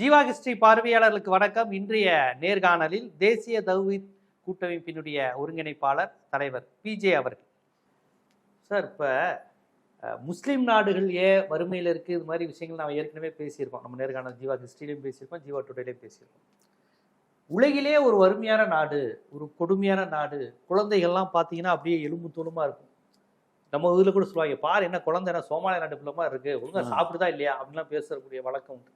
Jeeva history பார்வையாளர்களுக்கு வணக்கம். இன்றைய நேர்காணலில் தேசிய தௌஹீத் கூட்டமைப்பினுடைய ஒருங்கிணைப்பாளர் தலைவர் பிஜே அவர்கள். சார் இப்போ முஸ்லீம் நாடுகள் ஏன் வறுமையில் இருக்குது இது மாதிரி விஷயங்கள் நாம் ஏற்கனவே பேசியிருக்கோம். நம்ம நேர்காணல் ஜீவா ஹிஸ்ட்ரிலையும் பேசியிருக்கோம் ஜீவா டுடேலையும் பேசியிருக்கோம். உலகிலே ஒரு வறுமையான நாடு ஒரு கொடுமையான நாடு குழந்தைகள்லாம் பார்த்தீங்கன்னா அப்படியே எலும்பு தூளுமா இருக்கும். நம்ம இதில் கூட சொல்லுவாங்க பாரு என்ன குழந்தை என்ன சோமாலியா நாட்டு பிள்ளை மாதிரி இருக்கு. ஒழுங்கா ஆ. சாப்பிடுதா இல்லையா? அப்படின்லாம் பேசக்கூடிய வழக்கம் உண்டு.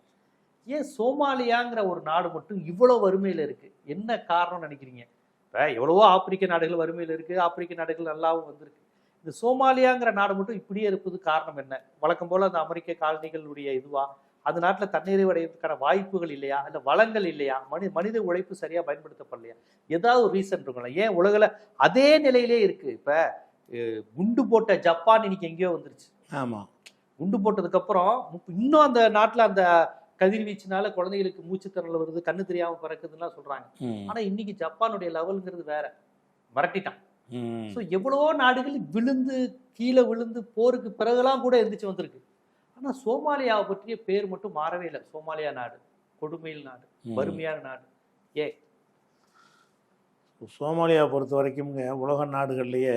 ஏன் சோமாலியாங்கிற ஒரு நாடு மட்டும் இவ்வளோ வறுமையில் இருக்கு? என்ன காரணம் நினைக்கிறீங்க? இப்போ எவ்வளவோ ஆப்பிரிக்க நாடுகள் வறுமையில் இருக்கு ஆப்பிரிக்க நாடுகள் நல்லாவும் வந்திருக்கு. இந்த சோமாலியாங்கிற நாடு மட்டும் இப்படியே இருப்பது காரணம் என்ன? வழக்கம் போல அந்த அமெரிக்க காலனிகளுடைய இதுவா? அந்த நாட்டில் தண்ணீரை அடைவதற்கான வாய்ப்புகள் இல்லையா? இல்லை வளங்கள் இல்லையா? மனி மனித உழைப்பு சரியா பயன்படுத்தப்படலையா? ஏதாவது ஒரு ரீசன் இருக்கும்ல. ஏன் உலகில் அதே நிலையிலே இருக்கு? இப்போ குண்டு போட்ட ஜப்பான் இன்னைக்கு எங்கேயோ வந்துருச்சு. ஆமாம் குண்டு போட்டதுக்கு அப்புறம் முப்ப- இன்னும் அந்த நாட்டுல அந்த கதிர்வீச்சுனால குழந்தைகளுக்கு மூச்சுத்திறல் வருது கண்ணு தெரியாம பிறக்குதுலாம் சொல்றாங்க. ஆனா இன்னைக்கு ஜப்பானுடைய லெவலுங்கிறது வேற. மிரட்டிட்டான் ஸோ எவ்வளவோ நாடுகள் விழுந்து கீழே விழுந்து போருக்கு பிறகுலாம் கூட எந்திரிச்சு வந்திருக்கு. ஆனா சோமாலியாவை பற்றிய பேர் மட்டும் மாறவே இல்லை. சோமாலியா நாடு கொடுமையில் நாடு வறுமையான நாடு. ஏ சோமாலியா பொறுத்த வரைக்கும்ங்க உலக நாடுகள்லேயே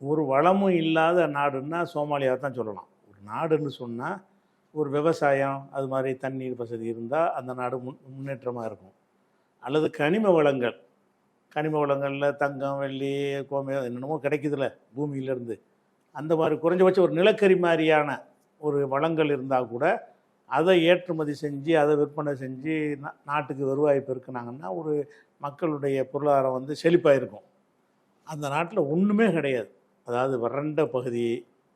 ஒரு வளமும் இல்லாத நாடுன்னா சோமாலியா தான் சொல்லலாம். ஒரு நாடுன்னு சொன்னால் ஒரு விவசாயம் அது மாதிரி தண்ணீர் வசதி இருந்தால் அந்த நாடு முன் முன்னேற்றமாக இருக்கும். அல்லது கனிம வளங்கள் கனிம வளங்களில் தங்கம் வெள்ளி கோமே என்னென்னமோ கிடைக்குதுல்ல பூமியிலேருந்து. அந்த மாதிரி குறைஞ்சபட்சம் ஒரு நிலக்கரி மாதிரியான ஒரு வளங்கள் இருந்தால் கூட அதை ஏற்றுமதி செஞ்சு அதை விற்பனை செஞ்சு நாட்டுக்கு வருவாய் பெருக்குனாங்கன்னா ஒரு மக்களுடைய பொருளாதாரம் வந்து செழிப்பாக இருக்கும் அந்த நாட்டில் ஒன்றுமே கிடையாது. அதாவது வறண்ட பகுதி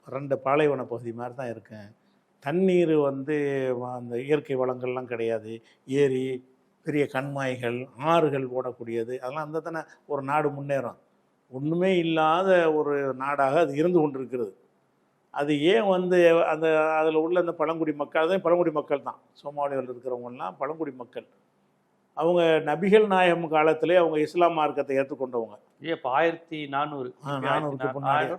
வறண்ட பாலைவன பகுதி மாதிரி தான் இருக்கேன். தண்ணீர் வந்து அந்த இயற்கை வளங்கள்லாம் கிடையாது. ஏரி பெரிய கண்மாய்கள் ஆறுகள் ஓடக்கூடியது. அதெல்லாம் அந்த தானே ஒரு நாடு முன்னேறும். ஒன்றுமே இல்லாத ஒரு நாடாக அது இருந்து கொண்டிருக்கிறது. அது ஏன் வந்து அந்த அதில் உள்ள அந்த பழங்குடி மக்கள் அதான் பழங்குடி மக்கள் தான் சோமாலியில் இருக்கிறவங்கலாம் பழங்குடி மக்கள். அவங்க நபிகள் நாயகம் காலத்திலே அவங்க இஸ்லாம் மார்க்கத்தை ஏற்றுக்கொண்டவங்க. இப்போ ஆயிரத்தி நானூறு. நானூறுக்கு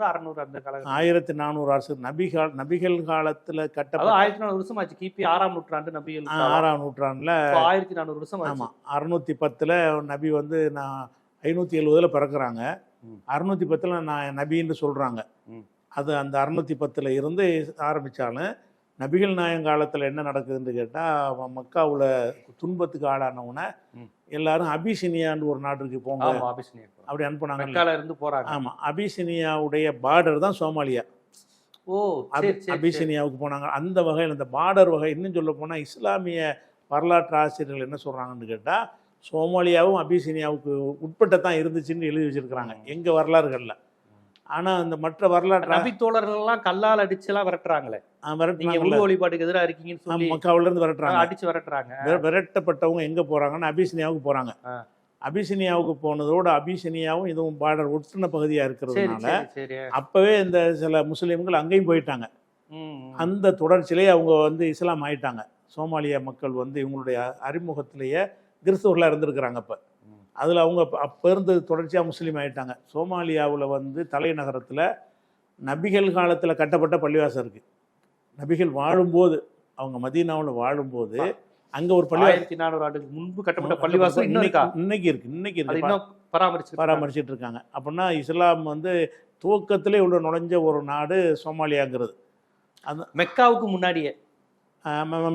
அறுநூறு அந்த காலகட்டம். ஆயிரத்தி நானூறு அரசு நபிகள் நபிகள் காலத்தில் கட்டப்பட்ட ஆயிரத்தி நானூறு வருஷம் ஆச்சு கிபி ஆறாம் நூற்றாண்டு நபிகள் காலம். ஆறாம் நூற்றாண்டில் ஆயிரத்தி நானூறு வருஷம் ஆமாம் அறுநூற்றி பத்தில் நபி வந்து நான் ஐநூற்றி எழுவதில் பிறக்கிறாங்க. ம். அறுநூற்றி பத்தில் நான் நபின்னு சொல்கிறாங்க. அது அந்த அறுநூற்றி பத்தில் இருந்து ஆரம்பித்தாலும் நபிகள் நாயகம் காலத்தில் என்ன நடக்குதுன்னு கேட்டால் மக்காவில் துன்பத்துக்கு ஆளானவுடனே. எல்லாரும் அபிசினியான்னு ஒரு நாட்டுக்கு போங்க. அப்படி அனுப்புனாங்க இருந்து போறாங்க. ஆமாம் அபிசினியாவுடைய பார்டர் தான் சோமாலியா. ஓ அபிசினியாவுக்கு போனாங்க. அந்த வகையில் இந்த பார்டர் வகை இன்னும் சொல்ல போனால் இஸ்லாமிய வரலாற்று ஆசிரியர்கள் என்ன சொல்கிறாங்கன்னு கேட்டால் சோமாலியாவும் அபிசினியாவுக்கு உட்பட்ட தான் இருந்துச்சுன்னு எழுதி வச்சிருக்கிறாங்க. எங்கள் வரலாறுகளில். ஆனால் அந்த மற்ற வரலாற்று நபி தோழர்கள் எல்லாம் கல்லால் அடிச்சு எல்லாம் விரட்டுறாங்களே நீங்க உருவ வழிபாட்டுக்கு எதிராக இருக்கீங்கன்னு சொல்லி மக்காவிலேருந்து விரட்டுறாங்க. அடிச்சு விரட்டுறாங்க. விர- விரட்டப்பட்டவங்க எங்கே போகிறாங்கன்னா அபிசினியாவுக்கு போகிறாங்க ஆ. அபிசினியாவுக்கு போனதோட அபிசினியாவும் இதுவும் பார்டர் ஒட்டுன பகுதியாக சரி இருக்கிறதுனால அப்போவே இந்த சில முஸ்லீம்கள் அங்கேயும் போயிட்டாங்க. அந்த தொடர்ச்சியிலே அவங்க வந்து இஸ்லாம் ஆயிட்டாங்க. சோமாலியா மக்கள் வந்து இவங்களுடைய அறிமுகத்திலேயே கிறிஸ்தவர்களாக இருந்திருக்கிறாங்க அப்போ ம். அதில் அவங்க அப்ப- இருந்து தொடர்ச்சியாக முஸ்லீம் ஆயிட்டாங்க. சோமாலியாவில் வந்து தலைநகரத்தில் நபிகள் காலத்தில் கட்டப்பட்ட பள்ளிவாசம் இருக்குது நபிகள் வாழும்போது அவங்க மதீனாவில் வாழும்போது அங்கே ஒரு பள்ளிவாசம் ஆயிரத்தி நானூறு ஆண்டுக்கு முன்பு கட்டப்பட்ட இருக்கா இன்னைக்கு இருக்கு இன்னைக்கு அது இருக்கு இன்னும் பராமரிச்சு பராமரிச்சிட்டு இருக்காங்க. அப்படின்னா இஸ்லாம் வந்து துவக்கத்திலே உள்ள நுழைஞ்ச ஒரு நாடு சோமாலியாங்கிறது. மெக்காவுக்கு முன்னாடியே.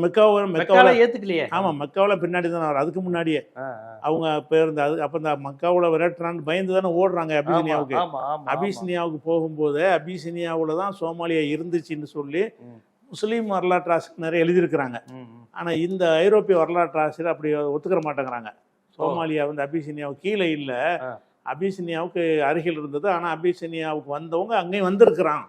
மெக்காவை மெக்காவில் ஏத்துக்கலையே ஆமாம் மக்காவில் பின்னாடி தானே வரும் அதுக்கு முன்னாடியே. அவங்க பேருந்து அது அப்போ இந்த மக்காவில் விரட்டுறான்னு பயந்து தானே ஓடுறாங்க அபிசினியாவுக்கு. அபிசினியாவுக்கு போகும்போது அபிசினியாவில் தான் சோமாலியா இருந்துச்சுன்னு சொல்லி. முஸ்லீம் வரலாற்று ஆசிரியர் நிறைய எழுதியிருக்கிறாங்க. ஆனால் இந்த ஐரோப்பிய வரலாற்று ஆசிரியர் அப்படி ஒத்துக்கிற மாட்டேங்கிறாங்க சோமாலியா வந்து அபிசினியாவுக்கு கீழே இல்லை. அபிசினியாவுக்கு அருகில் இருந்தது ஆனால் அபிசினியாவுக்கு வந்தவங்க அங்கேயும் வந்திருக்கிறான்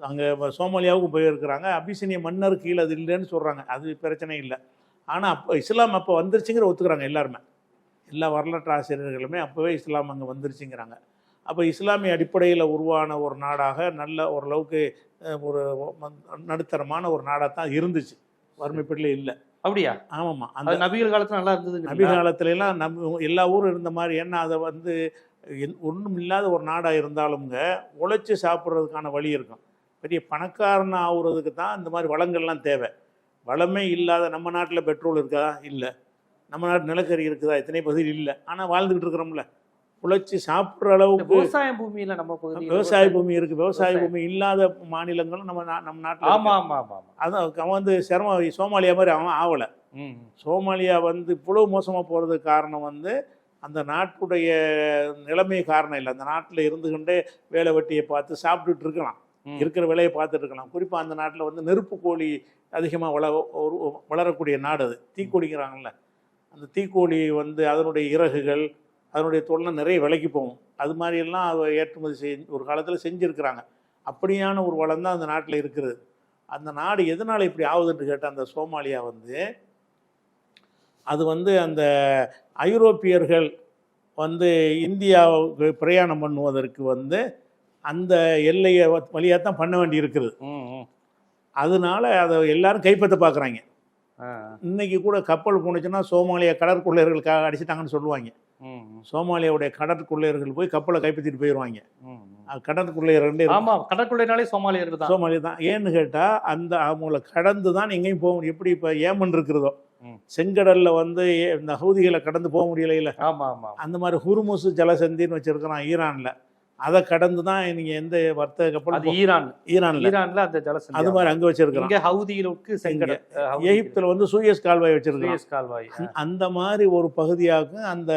அங்கே சோமாலியாவுக்கு போயிருக்கிறாங்க. அபிசினிய மன்னர் கீழே அது இல்லைன்னு சொல்கிறாங்க அது பிரச்சனை இல்லை. ஆனால் அப்போ இஸ்லாம் அப்போ வந்துருச்சுங்கிற ஒத்துக்கிறாங்க எல்லாருமே. எல்லா வரலாற்று ஆசிரியர்களுமே அப்போவே இஸ்லாம் அங்கே வந்துருச்சுங்கிறாங்க. அப்போ இஸ்லாமிய அடிப்படையில் உருவான ஒரு நாடாக நல்ல ஓரளவுக்கு ஒரு நடுத்தரமான ஒரு நாடாக தான் இருந்துச்சு. வறுமைப்பட்டில் இல்லை. அப்படியா? ஆமாம்மா அந்த நபிகள் காலத்துல நல்லா இருந்தது நபி காலத்துல எல்லாம் நம்ம எல்லா ஊரும் இருந்த மாதிரி ஏன்னா அதை வந்து ஒன்றும் இல்லாத ஒரு நாடாக இருந்தாலும்ங்க உழைச்சி சாப்பிட்றதுக்கான வழி இருக்கும். பெரிய பணக்காரன் ஆகுறதுக்கு தான் இந்த மாதிரி வளங்கள்லாம் தேவை. வளமே இல்லாத நம்ம நாட்டில் பெட்ரோல் இருக்கா? இல்லை. நம்ம நாட்டு நிலக்கரி இருக்குதா? இத்தனை பகுதியில் இல்லை. ஆனால் வாழ்ந்துக்கிட்டு இருக்கிறோம்ல. உழைச்சி சாப்பிட்ற அளவுக்கு விவசாய பூமியில நம்ம விவசாய பூமி இருக்குது விவசாய. பூமி இல்லாத மாநிலங்களும் நம்ம நம்ம நாட்டில் ஆமா ஆமா ஆமா ஆமா. அதான் அவன் வந்து சிரமம் சோமாலியா மாதிரி அவன் ஆகலை. சோமாலியா வந்து இவ்வளவு மோசமாக போகிறதுக்கு காரணம் வந்து அந்த நாட்டுடைய நிலைமை காரணம் இல்லை. அந்த நாட்டில் இருந்துகிட்டே வேலை வெட்டியை பார்த்து சாப்பிட்டுட்டு இருக்கலாம். இருக்கிற வேலையை பார்த்துட்டு இருக்கலாம். குறிப்பாக அந்த நாட்டில் வந்து நெருப்பு கோழி அதிகமாக வள ஒரு- வளரக்கூடிய நாடு அது. தீக்கோழிங்கிறாங்கல்ல அந்த தீக்கோழி வந்து அதனுடைய இறகுகள் அதனுடைய தொழில் நிறைய விலைக்கு போகும். அது மாதிரியெல்லாம் ஏற்றுமதி செஞ்சு ஒரு காலத்தில் செஞ்சுருக்கிறாங்க. அப்படியான ஒரு வளம் தான் அந்த நாட்டில் இருக்கிறது அந்த நாடு எதனால் இப்படி ஆகுதுன்னு கேட்டால் அந்த சோமாலியா வந்து அது வந்து அந்த ஐரோப்பியர்கள் வந்து இந்தியாவுக்கு பிரயாணம் பண்ணுவதற்கு வந்து அந்த எல்லையை வழியாக தான் பண்ண வேண்டி இருக்குது. அதனால அதை எல்லாரும் கைப்பற்ற பார்க்குறாங்க. இன்னைக்கு கூட கப்பல் போணுச்சுன்னா சோமாலியா கடற்கொள்ளையர்களுக்காக அடிச்சிட்டாங்கன்னு சொல்லுவாங்க. சோமாலியாவுடைய கடற்கொள்ளையர்கள் போய் கப்பலை கைப்பற்றிட்டு போயிடுவாங்க. கடற்கொள்ளையர்கள் ஆமா கடற்கொள்ளைனாலே சோமாலியர்கள் தான். சோமாலியா தான். ஏன்னு கேட்டால் அந்த அவங்கள கடந்து தான் எங்கேயும் போக முடியும். எப்படி இப்போ ஏமன் இருக்கிறதோ. செங்கடல்ல வந்து இந்த ஹவுதிகளை கடந்து போக முடியல ஆமா ஆமா அந்த மாதிரி ஹுர்முஸ் ஜலசந்தின்னு வச்சிருக்கிறான் ஈரான்ல. அதை கடந்து தான் நீங்க எந்த வர்த்தக கப்பல் அது ஈரான். ஈரான்ல. ஈரான்ல அந்த ஜலசந்தி அது மாதிரி அங்க வச்சிருக்கிறான். இங்க ஹவுதியிலுக்கு ஹவுதி எகிப்துல வந்து சூயஸ் கால்வாய் வச்சிருக்கான் சுயஸ் கால்வாய் அந்த- மாதிரி ஒரு பகுதியாகும் அந்த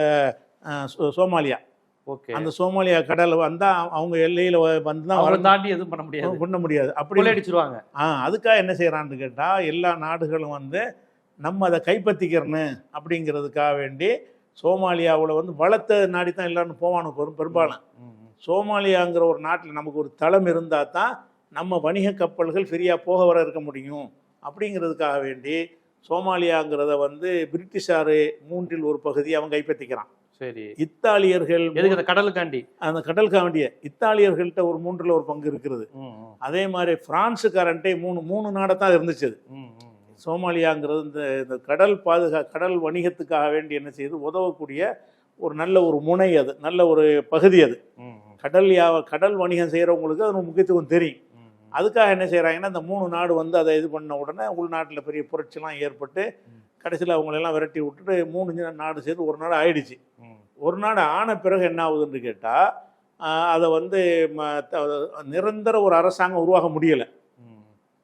சோமாலியா. ஓகே. அந்த சோமாலியா கடல் வந்தா அவங்க எல்லையில வந்து தான் தாண்டி எதுவும் பண்ண முடியாது. பண்ண முடியாது. அப்படி கொள்ளையடிச்சிருவாங்க ஆ அதுக்காக என்ன செய்யறான்னு கேட்டா எல்லா நாடுகளும் வந்து நம்ம அதை கைப்பற்றிக்கிறன்னு அப்படிங்கிறதுக்காக வேண்டி சோமாலியாவுல வந்து வளத்தை நாடி தான் எல்லாரும் போவானு பெரும் பெரும்பாலும். சோமாலியாங்கிற ஒரு நாட்டில் நமக்கு ஒரு தளம் இருந்தால் தான் நம்ம வணிக கப்பல்கள் ஃப்ரீயாக போக வர இருக்க முடியும். அப்படிங்கிறதுக்காக வேண்டி சோமாலியாங்கிறத வந்து பிரிட்டிஷாரு மூன்றில் ஒரு பகுதி அவன் கைப்பற்றிக்கிறான். சரி. இத்தாலியர்கள் அந்த கடலுக்காண்டி அந்த கடல் காவண்டிய இத்தாலியர்கள்ட்ட ஒரு மூன்றில் ஒரு பங்கு இருக்கிறது. அதே மாதிரி பிரான்ஸுக்காரன்ட்டே மூணு மூணு நாடை தான் இருந்துச்சு. சோமாலியாங்கிறது இந்த இந்த கடல் பாதுகா கடல் வணிகத்துக்காக வேண்டி என்ன செய்யுது உதவக்கூடிய ஒரு நல்ல ஒரு முனை அது நல்ல ஒரு பகுதி அது. கடல் யா கடல் வணிகம் செய்கிறவங்களுக்கு அது முக்கியத்துவம் தெரியும். அதுக்காக என்ன செய்கிறாங்கன்னா இந்த மூணு நாடு வந்து அதை இது பண்ண உடனே உள்நாட்டில் பெரிய புரட்சிலாம் ஏற்பட்டு. கடைசியில் அவங்களெல்லாம் விரட்டி விட்டுட்டு மூணு நாடு சேர்ந்து ஒரு நாடு ஆயிடுச்சு. ஒரு நாடு ஆன பிறகு என்ன ஆகுதுன்னு கேட்டால் அதை வந்து நிரந்தர ஒரு அரசாங்கம் உருவாக முடியலை.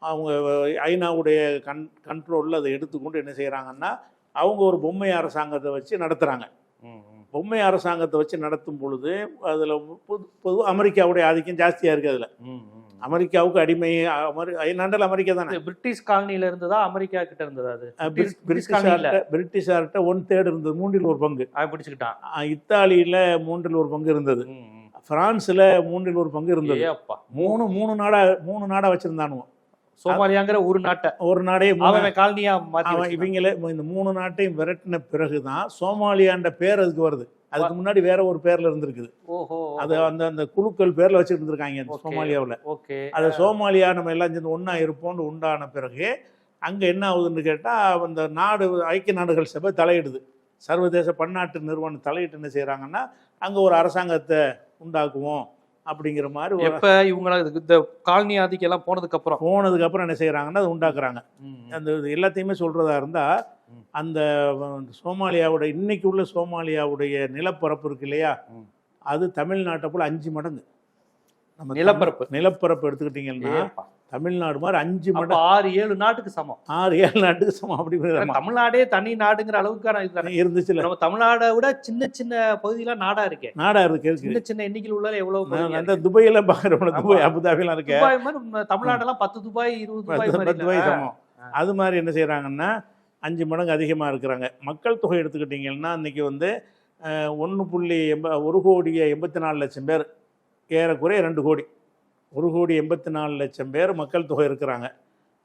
அவங்க ஐநாவுடைய கண் கண்ட்ரோலில் அதை எடுத்துக்கொண்டு என்ன செய்கிறாங்கன்னா அவங்க ஒரு பொம்மை அரசாங்கத்தை வச்சு நடத்துகிறாங்க. பொம்மை அரசாங்கத்தை வச்சு நடத்தும் பொழுது அதில் பொது பொதுவாக அமெரிக்காவுடைய ஆதிக்கம் ஜாஸ்தியாக இருக்குது அதில். அமெரிக்காவுக்கு அடிமை அமெரி ஐநாண்டில் அமெரிக்கா தானே? பிரிட்டிஷ் காலனில இருந்ததா அமெரிக்கா கிட்ட இருந்ததா அது? அஹ் பிரிட்டிஷ் பிரிட்டிஷ் பிரிட்டிஷ் காலனில. பிரிட்டிஷார்ட்ட பிரிட்டிஷார்ட்ட ஒன் தேர்ட் இருந்தது மூன்றில் ஒரு பங்கு. பிடிச்சுக்கிட்டான். இத்தாலியில மூன்றில் ஒரு பங்கு இருந்தது. பிரான்ஸ்ல மூன்றில் ஒரு பங்கு இருந்தது. மூணு மூணு நாடா மூணு நாடா வச்சிருந்தானுவோ. சோமாலியாங்கிற ஒரு நாட்டை. ஒரு நாடே அவன் காலனியா அவன். இவங்களே இந்த மூணு நாட்டையும் விரட்டின பிறகுதான் சோமாலியான்ற பேர் அதுக்கு வருது. அதுக்கு முன்னாடி வேற ஒரு பேர்ல இருந்திருக்குது. ஓஹோ. அது அந்த அந்த குழுக்கள் பேர்ல வச்சுட்டு இருந்திருக்காங்க. சோமாலியாவுல. ஓகே. அது சோமாலியா நம்ம எல்லாம் சேர்ந்து ஒன்றா இருப்போம்னு உண்டான பிறகு அங்கே என்ன ஆகுதுன்னு கேட்டால் அந்த நாடு ஐக்கிய நாடுகள் சபை தலையிடுது. சர்வதேச பன்னாட்டு நிறுவனம் தலையிட்டு என்ன செய்கிறாங்கன்னா அங்கே ஒரு அரசாங்கத்தை உண்டாக்குவோம். அப்படிங்கிற மாதிரி எப்ப இவங்கள இந்த காலனி ஆதிக்கம் எல்லாம் போனதுக்கு அப்புறம் போனதுக்கு அப்புறம் என்ன செய்கிறாங்கன்னா அதை உண்டாக்குறாங்க அந்த எல்லாத்தையுமே சொல்கிறதா இருந்தால் ம். அந்த அஹ், சோமாலியாவோட இன்னைக்கு உள்ள சோமாலியாவுடைய நிலப்பரப்பு இருக்கு இல்லையா. அது தமிழ்நாட்டை போல அஞ்சு மடங்கு நம்ம நிலப்பரப்பு நிலப்பரப்பு எடுத்துக்கிட்டிங்கன்னா. தமிழ்நாடு மாதிரி அஞ்சு மடங்கு ஆறு ஏழு நாட்டுக்கு சமம். ஆறு ஏழு நாட்டுக்கு சமம் அப்படி தமிழ்நாடே தனி நாடுங்கிற அளவுக்கான இதுதானே. இருந்துச்சுல நம்ம தமிழ்நாடை விட சின்ன சின்ன பகுதியெல்லாம் நாடா இருக்கே. நாடா இருக்கு சின்ன சின்ன எண்ணிக்கையில் உள்ள எவ்வளவு அந்த. துபாயில பாக்குறோம் துபாய். அபுதாபிலாம் இருக்க. துபாய் மாதிரி நம்ம தமிழ்நாடெல்லாம் பத்து துபாய் இருபது துபாய் பத்து. சமம். அது மாதிரி என்ன செய்றாங்கன்னா அஞ்சு மடங்கு அதிகமாக இருக்கிறாங்க. மக்கள் தொகை எடுத்துக்கிட்டிங்கன்னா இன்னைக்கு வந்து ஒன்று புள்ளி எண்ப ஒரு கோடியே எண்பத்தி நாலு லட்சம் பேர். ஏறக்குறைய ரெண்டு கோடி. ஒரு கோடி எண்பத்தி நாலு லட்சம் பேர் மக்கள் தொகை இருக்கிறாங்க.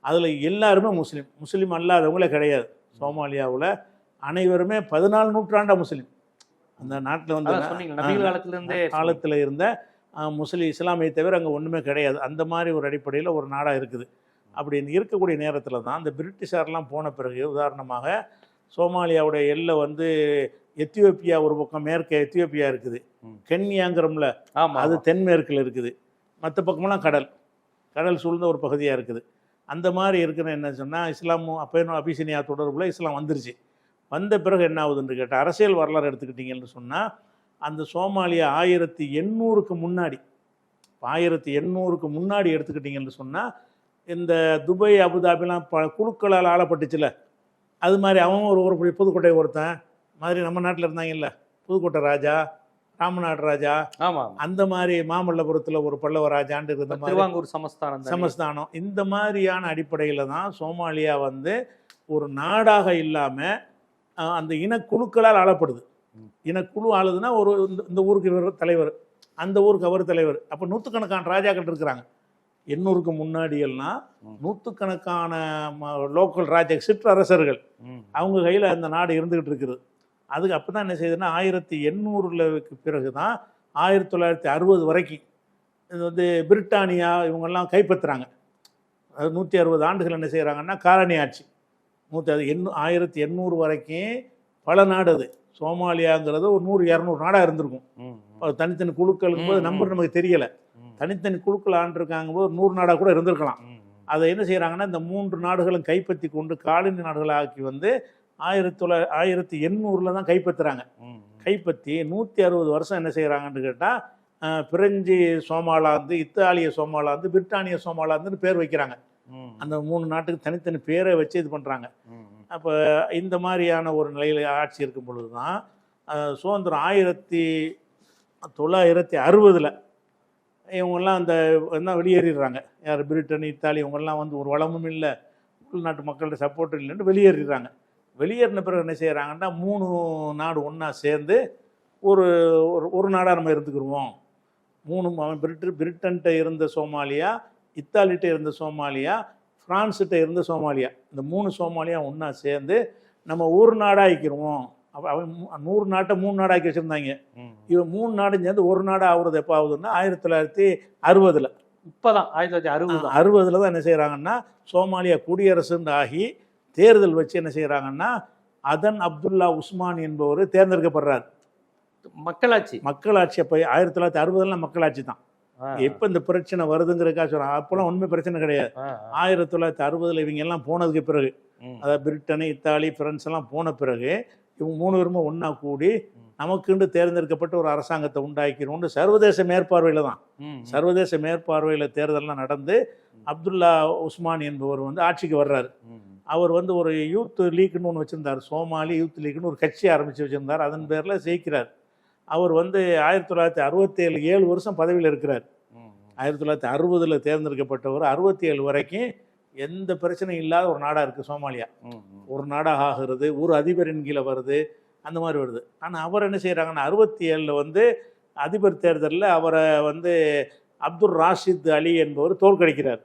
அதில் எல்லாருமே முஸ்லீம். முஸ்லீம் அல்லாதவங்களே கிடையாது. சோமாலியாவில் அனைவருமே பதினாலு நூற்றாண்டா முஸ்லீம். அந்த நாட்டில் வந்து காலத்துல இருந்தே காலத்தில் இருந்த அஹ், முஸ்லீம் இஸ்லாமியை தவிர அங்கே ஒன்றுமே கிடையாது. அந்த மாதிரி ஒரு அடிப்படையில் ஒரு நாடாக இருக்குது. அப்படி இருக்கக்கூடிய நேரத்தில் தான் இந்த பிரிட்டிஷார்லாம் போன பிறகு உதாரணமாக சோமாலியாவுடைய எல்லை வந்து எத்தியோப்பியா ஒரு பக்கம் மேற்கே எத்தியோப்பியா இருக்குது. கென்யாங்கிறோம்ல அது தென்மேற்கில் இருக்குது. மற்ற பக்கமெல்லாம் கடல். கடல் சூழ்ந்த ஒரு பகுதியாக இருக்குது. அந்த மாதிரி இருக்கிற என்ன சொன்னால் இஸ்லாம் அப்போ இன்னும் அபிசினியா தொடர்புல இஸ்லாம் வந்துருச்சு. வந்த பிறகு என்ன ஆகுதுன்னு கேட்டால் அரசியல் வரலாறு எடுத்துக்கிட்டிங்கன்னு சொன்னால் அந்த சோமாலியா ஆயிரத்தி எண்ணூறுக்கு முன்னாடி ஆயிரத்தி எண்ணூறுக்கு முன்னாடி எடுத்துக்கிட்டிங்கன்னு சொன்னால் இந்த துபை அபுதாபிலாம் ப குழுக்களால் ஆளப்பட்டுச்சுல. அது மாதிரி அவன் ஒரு ஒரு புதுக்கோட்டை ஒருத்தன் மாதிரி நம்ம நாட்டில் இருந்தாங்கல்ல புதுக்கோட்டை ராஜா ராமநாடு ராஜா அந்த மாதிரி மாமல்லபுரத்தில் ஒரு பல்லவ ராஜாண்டு இருந்த மாதிரி திருவாங்கூர் சமஸ்தானம் தானே? சமஸ்தானம் இந்த மாதிரியான அடிப்படையில் தான் சோமாலியா வந்து ஒரு நாடாக இல்லாமல் அந்த இனக்குழுக்களால் ஆளப்படுது. இனக்குழு ஆளுதுன்னா ஒரு இந்த- ஊருக்கு இவர் தலைவர் அந்த ஊருக்கு அவர் தலைவர் அப்போ நூற்றுக்கணக்கான ராஜாக்கள் இருக்கிறாங்க எண்ணூறுக்கு முன்னாடி எல்லாம் ம். நூற்றுக்கணக்கான லோக்கல் ராஜா சிற்றரசர்கள். அவங்க கையில் அந்த நாடு இருந்துகிட்டு இருக்குது அதுக்கு அப்போ தான் என்ன செய்யுதுன்னா ஆயிரத்தி எண்ணூறுலக்கு பிறகு தான் ஆயிரத்தி தொள்ளாயிரத்தி அறுபது வரைக்கும் இது வந்து பிரிட்டானியா இவங்கெல்லாம் கைப்பற்றுறாங்க. அது நூற்றி அறுபது ஆண்டுகள் என்ன செய்கிறாங்கன்னா காலனி ஆட்சி. நூற்றி அது எண்ணூ ஆயிரத்தி எண்ணூறு வரைக்கும் பல நாடு அது. சோமாலியாங்கிறது ஒரு நூறு இரநூறு நாடாக இருந்திருக்கும். தனித்தனி குழுக்களுக்கு போது. நம்பர் நமக்கு தெரியலை. தனித்தனி குழுக்கள் ஆண்டிருக்காங்க போது நூறு நாடாக கூட இருந்திருக்கலாம். அதை என்ன செய்கிறாங்கன்னா இந்த மூன்று நாடுகளும் கைப்பற்றி கொண்டு காலனி நாடுகளை ஆக்கி வந்து ஆயிரத்தி தொள்ளாயிர ஆயிரத்தி எண்ணூறில் தான் கைப்பற்றுறாங்க. கைப்பற்றி நூற்றி அறுபது வருஷம் என்ன செய்கிறாங்கன்னு கேட்டால் பிரெஞ்சு சோமாலாந்து இத்தாலிய சோமாலாந்து பிரிட்டானிய சோமாலாந்துன்னு பேர் வைக்கிறாங்க. அந்த மூணு நாட்டுக்கு தனித்தனி பேரை வச்சு இது பண்ணுறாங்க. அப்போ இந்த மாதிரியான ஒரு நிலையில் ஆட்சி இருக்கும் பொழுது தான் சுதந்திரம் ஆயிரத்தி தொள்ளாயிரத்தி அறுபதில் இவங்கெல்லாம் அந்த என்ன வெளியேறிடுறாங்க யார் பிரிட்டன் இத்தாலி இவங்கெல்லாம் வந்து ஒரு வளமும் இல்லை உள்நாட்டு மக்களோட சப்போர்ட் இல்லைன்னு வெளியேறிடுறாங்க வெளியேறின பிறகு என்ன செய்கிறாங்கன்னா மூணு நாடு ஒன்றா சேர்ந்து ஒரு ஒரு நாடாக நம்ம இருந்துக்கிருவோம் மூணு பிரிட்டு பிரிட்டன்கிட்ட இருந்த சோமாலியா இத்தாலிகிட்ட இருந்த சோமாலியா ஃப்ரான்ஸ்கிட்ட இருந்த சோமாலியா இந்த மூணு சோமாலியா ஒன்றா சேர்ந்து நம்ம ஒரு நாடாக ஆக்கிடுவோம் அப்போ அவன் நூறு நாட்டை மூணு நாடாக்கி வச்சுருந்தாங்க. இவன் மூணு நாடு சேர்ந்து ஒரு நாடு ஆகுறது எப்போ ஆகுதுன்னா ஆயிரத்தி தொள்ளாயிரத்தி அறுபதில் இப்பதான் ஆயிரத்தி தொள்ளாயிரத்தி அறுபது தான். அறுபதில் தான் என்ன செய்கிறாங்கன்னா சோமாலியா குடியரசுன்னு ஆகி தேர்தல் வச்சு என்ன செய்கிறாங்கன்னா அதன் அப்துல்லா உஸ்மான் என்பவர் தேர்ந்தெடுக்கப்படுறார் மக்களாட்சி மக்களாட்சி அப்போ ஆயிரத்தி தொள்ளாயிரத்தி அறுபதுலாம் மக்களாட்சி தான் எப்போ இந்த பிரச்சனை வருதுங்கிறக்கா சொல்கிறாங்க அப்போலாம் ஒன்றுமே பிரச்சனை கிடையாது. ஆயிரத்தி தொள்ளாயிரத்தி அறுபதில் இவங்க எல்லாம் போனதுக்கு பிறகு. அதாவது பிரிட்டனு இத்தாலி பிரான்ஸ் எல்லாம் போன பிறகு இவங்க மூணு பேருமே ஒன்றா கூடி. நமக்குண்டு தேர்ந்தெடுக்கப்பட்ட ஒரு அரசாங்கத்தை உண்டாக்கிறோம்னு சர்வதேச மேற்பார்வையில் தான். சர்வதேச மேற்பார்வையில் தேர்தல்லாம் நடந்து அப்துல்லா உஸ்மான் என்பவர் வந்து ஆட்சிக்கு வர்றாரு. அவர் வந்து ஒரு யூத் லீக்னு ஒன்று வச்சுருந்தார். சோமாலி யூத் லீக்னு ஒரு கட்சி ஆரம்பித்து வச்சுருந்தார். அதன் பேரில் ஜெயிக்கிறார். அவர் வந்து ஆயிரத்தி தொள்ளாயிரத்தி அறுபத்தேழு ஏழு வருஷம் பதவியில் இருக்கிறார். ஆயிரத்தி தொள்ளாயிரத்தி அறுபதில் தேர்ந்தெடுக்கப்பட்டவர் அறுபத்தி ஏழு வரைக்கும் எந்த பிரச்சனையும் இல்லாத ஒரு நாடாக இருக்குது சோமாலியா. ஒரு நாடாக ஆகிறது ஒரு அதிபரின் கீழே வருது அந்த மாதிரி வருது. ஆனால் அவர் என்ன செய்கிறாங்கன்னா அறுபத்தி ஏழில் வந்து அதிபர் தேர்தலில் அவரை வந்து அப்துல் ராஷித் அலி என்பவர் தோற்கடிக்கிறார்.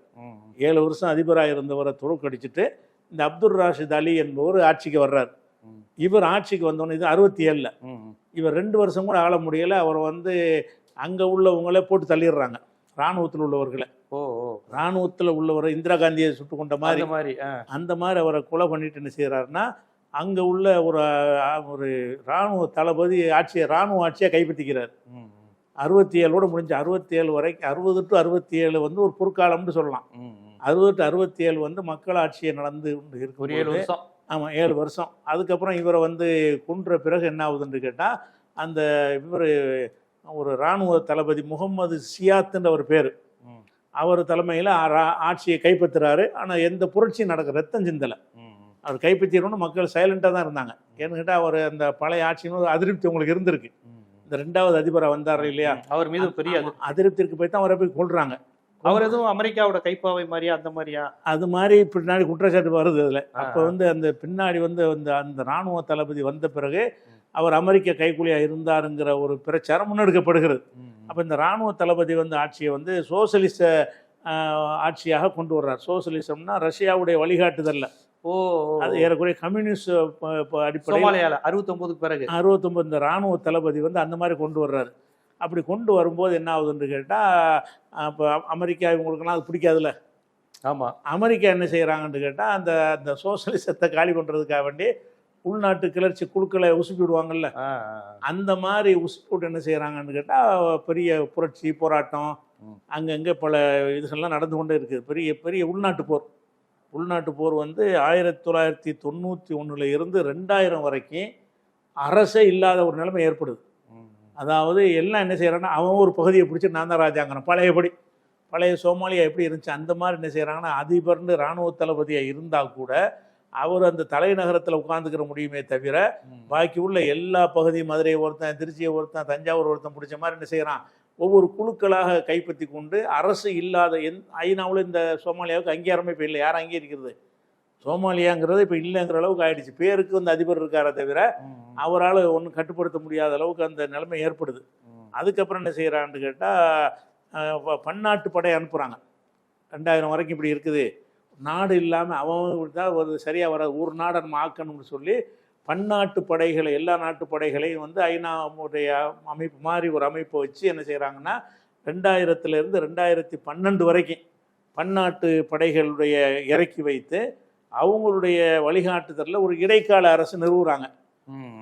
ஏழு வருஷம் அதிபராக இருந்தவரை தோற்கடிச்சிட்டு இந்த அப்துல் ராஷித் அலி என்பவர் ஆட்சிக்கு வர்றார். இவர் ஆட்சிக்கு வந்தோன்னே இது அறுபத்தி ஏழில். இவர் ரெண்டு வருஷம் கூட ஆள முடியலை. அவரை வந்து அங்கே உள்ளவங்களே போட்டு தள்ளிடுறாங்க. இராணுவத்தில் உள்ளவர்களை. ஓ இராணுவத்தில் உள்ளவரை இந்திரா காந்தியை சுட்டு கொண்ட மாதிரி அந்த மாதிரி. அந்த மாதிரி அவரை கொலை பண்ணிட்டு என்ன செய்கிறாருன்னா அங்கே உள்ள ஒரு ஒரு இராணுவ தளபதி ஆட்சியை இராணுவ ஆட்சியை கைப்பற்றிக்கிறார். அறுபத்தி ஏழோட முடிஞ்சு அறுபத்தி ஏழு வரைக்கும் அறுபது டு அறுபத்தி ஏழு வந்து ஒரு பொற்காலம்னு சொல்லலாம். ம். ம். அறுபது டு அறுபத்தி ஏழு வந்து மக்கள் ஆட்சியை நடந்து கொண்டு ஒரு ஏழு வருஷம் ஆமாம் ஏழு வருஷம் அதுக்கப்புறம் இவரை வந்து கொன்ற பிறகு என்ன ஆகுதுன்னு கேட்டால் அந்த இவர் ஒரு இராணுவ தளபதி முகமது சியாத்துன்ற ஒரு பேர். அவர் தலைமையில் ஆட்சியை கைப்பற்றுறாரு ஆனால் எந்த புரட்சியும் நடக்க ரத்தம் சிந்தலை. அவர் கைப்பற்றிடணும்னு மக்கள் சைலண்டாக தான் இருந்தாங்க ஏன்னு கேட்டால் அவர் அந்த பழைய ஆட்சின்னு ஒரு அதிருப்தி உங்களுக்கு இருந்திருக்கு. இந்த ரெண்டாவது அதிபராக வந்தார் இல்லையா அவர் மீது பெரிய அதிருப்திக்கு போய் தான் அவரை போய் கொள்றாங்க அவர் எதுவும் அமெரிக்காவோட கைப்பாவை மாதிரியா அந்த மாதிரியா? அது மாதிரி பின்னாடி குற்றச்சாட்டு வருது அதில். அப்போ வந்து அந்த பின்னாடி வந்து அந்த அந்த இராணுவ தளபதி வந்த பிறகு அவர் அமெரிக்க கைக்கூலியாக இருந்தாருங்கிற ஒரு பிரச்சாரம் முன்னெடுக்கப்படுகிறது. அப்போ இந்த இராணுவ தளபதி வந்து ஆட்சியை வந்து சோசலிச ஆட்சியாக கொண்டு வர்றார். சோசலிசம்னா ரஷ்யாவுடைய வழிகாட்டுதல்ல. ஓ அது ஏறக்குறைய கம்யூனிஸ்ட் அடிப்படையில் சோமாலியால அறுபத்தி ஒன்பதுக்கு பிறகு. அறுபத்தொம்பது இந்த இராணுவ தளபதி வந்து அந்த மாதிரி கொண்டு வர்றாரு. அப்படி கொண்டு வரும்போது என்ன ஆகுதுன்னு கேட்டால் இப்போ அமெரிக்கா இவங்களுக்கெல்லாம் அது பிடிக்காதுல்ல. ஆமா. அமெரிக்கா என்ன செய்கிறாங்கன்னு கேட்டால் அந்த அந்த சோசலிசத்தை காலி பண்ணுறதுக்காக வேண்டி உள்நாட்டு கிளர்ச்சி குழுக்களை உசுப்பி விடுவாங்கல்ல. அந்த மாதிரி உசுப்பி விட்டு என்ன செய்கிறாங்கன்னு கேட்டால் பெரிய புரட்சி போராட்டம். அங்கங்கே பல இதுகள்லாம் நடந்து கொண்டே இருக்குது. பெரிய பெரிய உள்நாட்டு போர். உள்நாட்டு போர் வந்து ஆயிரத்தி தொள்ளாயிரத்தி தொண்ணூற்றி ஒன்றில் இருந்து ரெண்டாயிரம் வரைக்கும் அரசே இல்லாத ஒரு நிலைமை ஏற்படுது. அதாவது எல்லாம் என்ன செய்கிறாங்கன்னா அவன் ஒரு பகுதியை பிடிச்சி நான் தான் ராஜாங்கிறேன். பழையபடி. பழைய சோமாலியா எப்படி இருந்துச்சு? அந்த மாதிரி என்ன செய்கிறாங்கன்னா அதிபர்னு இராணுவ தளபதியாக இருந்தால் கூட அவர் அந்த தலைநகரத்தில் உட்காந்துக்கிற முடியுமே தவிர பாக்கி உள்ள எல்லா பகுதியும் மதுரை ஒருத்தன் திருச்சியை ஒருத்தன் தஞ்சாவூர் ஒருத்தன் பிடிச்ச மாதிரி என்ன செய்கிறான் ஒவ்வொரு குழுக்களாக கைப்பற்றி கொண்டு அரசு இல்லாத எந் ஐநாவில் இந்த சோமாலியாவுக்கு அங்கீகாரமே இப்போ இல்லை. யாரும் அங்கீகரிக்கிறது சோமாலியாங்கிறது இப்போ இல்லைங்கிற அளவுக்கு ஆயிடுச்சு. பேருக்கு வந்து அதிபர் இருக்காரே தவிர அவரால் ஒன்றும் கட்டுப்படுத்த முடியாத அளவுக்கு அந்த நிலைமை ஏற்படுது. அதுக்கப்புறம் என்ன செய்கிறான்னு கேட்டால் பன்னாட்டு படை அனுப்புகிறாங்க ரெண்டாயிரம் வரைக்கும் இப்படி இருக்குது. நாடு இல்லாமல் அவன் தான் ஒரு சரியாக வர ஒரு நாடை நம்ம ஆக்கணும்னு சொல்லி பன்னாட்டு படைகளை எல்லா நாட்டு படைகளையும் வந்து ஐநாவுடைய அமைப்பு மாதிரி ஒரு அமைப்பை வச்சு என்ன செய்கிறாங்கன்னா ரெண்டாயிரத்துலேருந்து ரெண்டாயிரத்தி பன்னெண்டு வரைக்கும் பன்னாட்டு படைகளுடைய இறக்கி வைத்து அவங்களுடைய வழிகாட்டுதலில் ஒரு இடைக்கால அரசு நிறுவுறாங்க.